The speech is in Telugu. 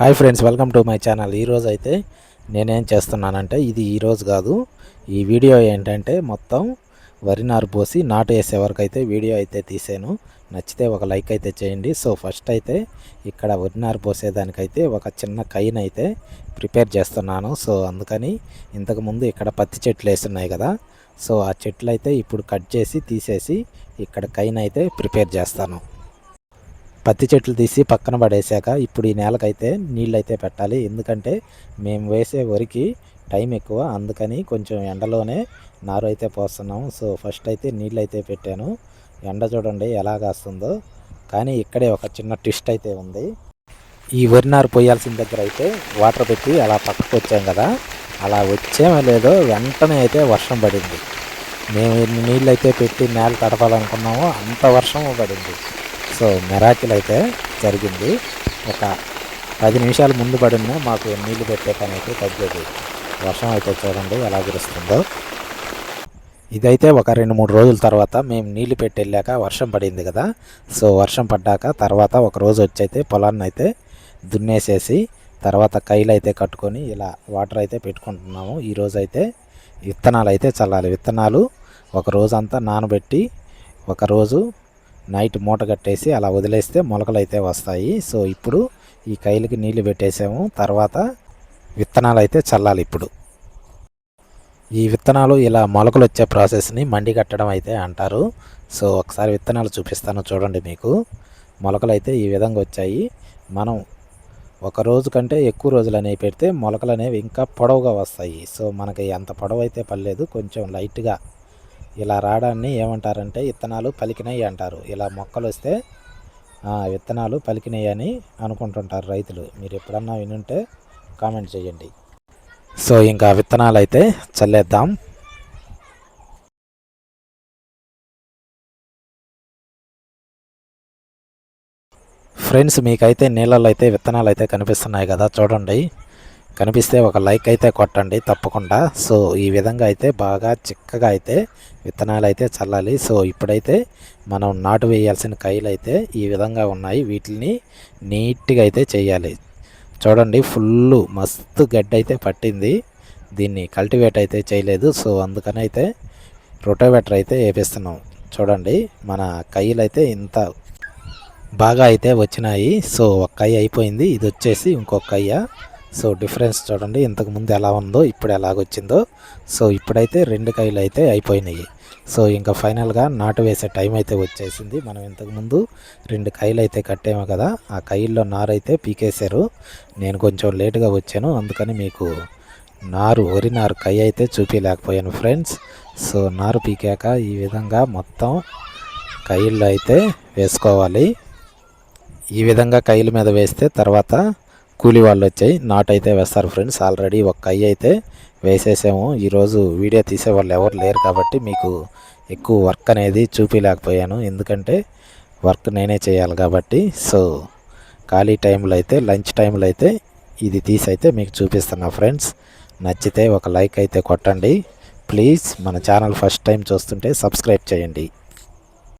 Hi friends welcome to my channel. ఈరోజు అయితే నేనేం చేస్తున్నానంటే ఇది ఈరోజు కాదు ఈ వీడియో ఏంటంటే మొత్తం వరి నారు పోసి నాటు వేసే వరకు అయితే వీడియో అయితే తీసాను. నచ్చితే ఒక లైక్ అయితే చేయండి. సో ఫస్ట్ అయితే ఇక్కడ వరి నారు పోసేదానికైతే ఒక చిన్న కైన్ అయితే ప్రిపేర్ చేస్తున్నాను. సో అందుకని ఇంతకుముందు ఇక్కడ పత్తి చెట్లు వేస్తున్నాయి కదా సో ఆ చెట్లు అయితే ఇప్పుడు కట్ చేసి తీసేసి ఇక్కడ కైన్ అయితే ప్రిపేర్ చేస్తాను. పత్తి చెట్లు తీసి పక్కన పడేసాక ఇప్పుడు ఈ నేలకైతే నీళ్ళు అయితే పెట్టాలి. ఎందుకంటే మేము వేసే వరికి టైం ఎక్కువ. అందుకని కొంచెం ఎండలోనే నారు అయితే పోస్తున్నాము సో ఫస్ట్ అయితే నీళ్ళు అయితే పెట్టాను. ఎండ చూడండి ఎలా కాస్తుందో. కానీ ఇక్కడే ఒక చిన్న ట్విస్ట్ అయితే ఉంది. ఈ వరి నారు పోయాల్సిన దగ్గర అయితే వాటర్ పెట్టి అలా పక్కకు వచ్చాం కదా. అలా వచ్చేమో లేదో వెంటనే అయితే వర్షం పడింది. మేము ఎన్ని నీళ్ళు అయితే పెట్టి నేల తడపాలనుకున్నామో అంత వర్షం పడింది. సో మెరాకిల్ అయితే జరిగింది. ఒక పది నిమిషాల ముందు పడిన మాకు నీళ్ళు పెట్టే పని అయితే తగ్గేది. వర్షం అయితే చూడండి ఎలా కురుస్తుందో. ఇదైతే ఒక రెండు మూడు రోజుల తర్వాత మేము నీళ్ళు పెట్టి వెళ్ళాక వర్షం పడింది కదా. సో వర్షం పడ్డాక తర్వాత ఒక రోజు వచ్చి అయితే పొలాన్ని అయితే దున్నేసేసి తర్వాత కైలు అయితే కట్టుకొని ఇలా వాటర్ అయితే పెట్టుకుంటున్నాము. ఈరోజు అయితే విత్తనాలు అయితే చల్లాలి. విత్తనాలు ఒక రోజంతా నానబెట్టి ఒకరోజు నైట్ మూట కట్టేసి అలా వదిలేస్తే మొలకలు అయితే వస్తాయి. సో ఇప్పుడు ఈ కైలకి నీళ్ళు పెట్టేసాము. తర్వాత విత్తనాలు అయితే చల్లాలి ఇప్పుడు. ఈ విత్తనాలు ఇలా మొలకలు వచ్చే ప్రాసెస్ని మండి కట్టడం అయితే అంటారు. సో ఒకసారి విత్తనాలు చూపిస్తాను చూడండి మీకు. మొలకలు అయితే ఈ విధంగా వచ్చాయి. మనం ఒక రోజు కంటే ఎక్కువ రోజులు అనేవి పెడితే మొలకలు అనేవి ఇంకా పొడవుగా వస్తాయి. సో మనకి అంత పొడవు అయితే పర్లేదు కొంచెం లైట్గా ఇలా రావడాన్ని ఏమంటారంటే విత్తనాలు పలికినాయి అంటారు. ఇలా మొక్కలు వస్తే విత్తనాలు పలికినాయి అని అనుకుంటుంటారు రైతులు. మీరు ఎప్పుడన్నా వినుంటే కామెంట్ చేయండి. సో ఇంకా విత్తనాలు అయితే చల్లేద్దాం. ఫ్రెండ్స్ మీకైతే నీళ్ళలో అయితే విత్తనాలు అయితే కనిపిస్తున్నాయి కదా చూడండి. కనిపిస్తే ఒక లైక్ అయితే కొట్టండి తప్పకుండా. సో ఈ విధంగా అయితే బాగా చిక్కగా అయితే విత్తనాలు అయితే చల్లాలి. సో ఇప్పుడైతే మనం నాటు వేయాల్సిన కాయలు అయితే ఈ విధంగా ఉన్నాయి. వీటిని నీట్గా అయితే చేయాలి. చూడండి ఫుల్ మస్తు గడ్డ అయితే పట్టింది. దీన్ని కల్టివేట్ అయితే చేయలేదు. సో అందుకని అయితే రొటోవేటర్ అయితే వేపిస్తున్నాం. చూడండి మన కయ్యలు అయితే ఇంత బాగా అయితే వచ్చినాయి. సో ఒక కయ్య అయిపోయింది. ఇది వచ్చేసి ఇంకొక కయ్య సో డిఫరెన్స్ చూడండి ఇంతకుముందు ఎలా ఉందో ఇప్పుడు ఎలాగొచ్చిందో. సో ఇప్పుడైతే రెండు కాయలు అయితే అయిపోయినాయి. సో ఇంకా ఫైనల్గా నాటు వేసే టైం అయితే వచ్చేసింది. మనం ఇంతకుముందు రెండు కాయలు అయితే కట్టాము కదా ఆ కాయల్లో నారు అయితే పీకేశారు. నేను కొంచెం లేటుగా వచ్చాను అందుకని మీకు నారు వరి నారు కై అయితే చూపించలేకపోయాను ఫ్రెండ్స్. సో నారు పీకాక ఈ విధంగా మొత్తం కైళ్ళు అయితే వేసుకోవాలి. ఈ విధంగా కైల మీద వేస్తే తర్వాత కూలి వాళ్ళు వచ్చాయి. నాట్ అయితే వేస్తారు ఫ్రెండ్స్ ఆల్రెడీ ఒక కయ్య అయితే వేసేసాము. ఈరోజు వీడియో తీసే వాళ్ళు ఎవరు లేరు కాబట్టి మీకు ఎక్కువ వర్క్ అనేది చూపించలేకపోయాను ఎందుకంటే వర్క్ నేనే చేయాలి కాబట్టి. సో ఖాళీ టైంలో అయితే లంచ్ టైంలో అయితే ఇది తీసి అయితే మీకు చూపిస్తున్నా ఫ్రెండ్స్ నచ్చితే ఒక లైక్ అయితే కొట్టండి. ప్లీజ్ మన ఛానల్ ఫస్ట్ టైం చూస్తుంటే సబ్స్క్రైబ్ చేయండి.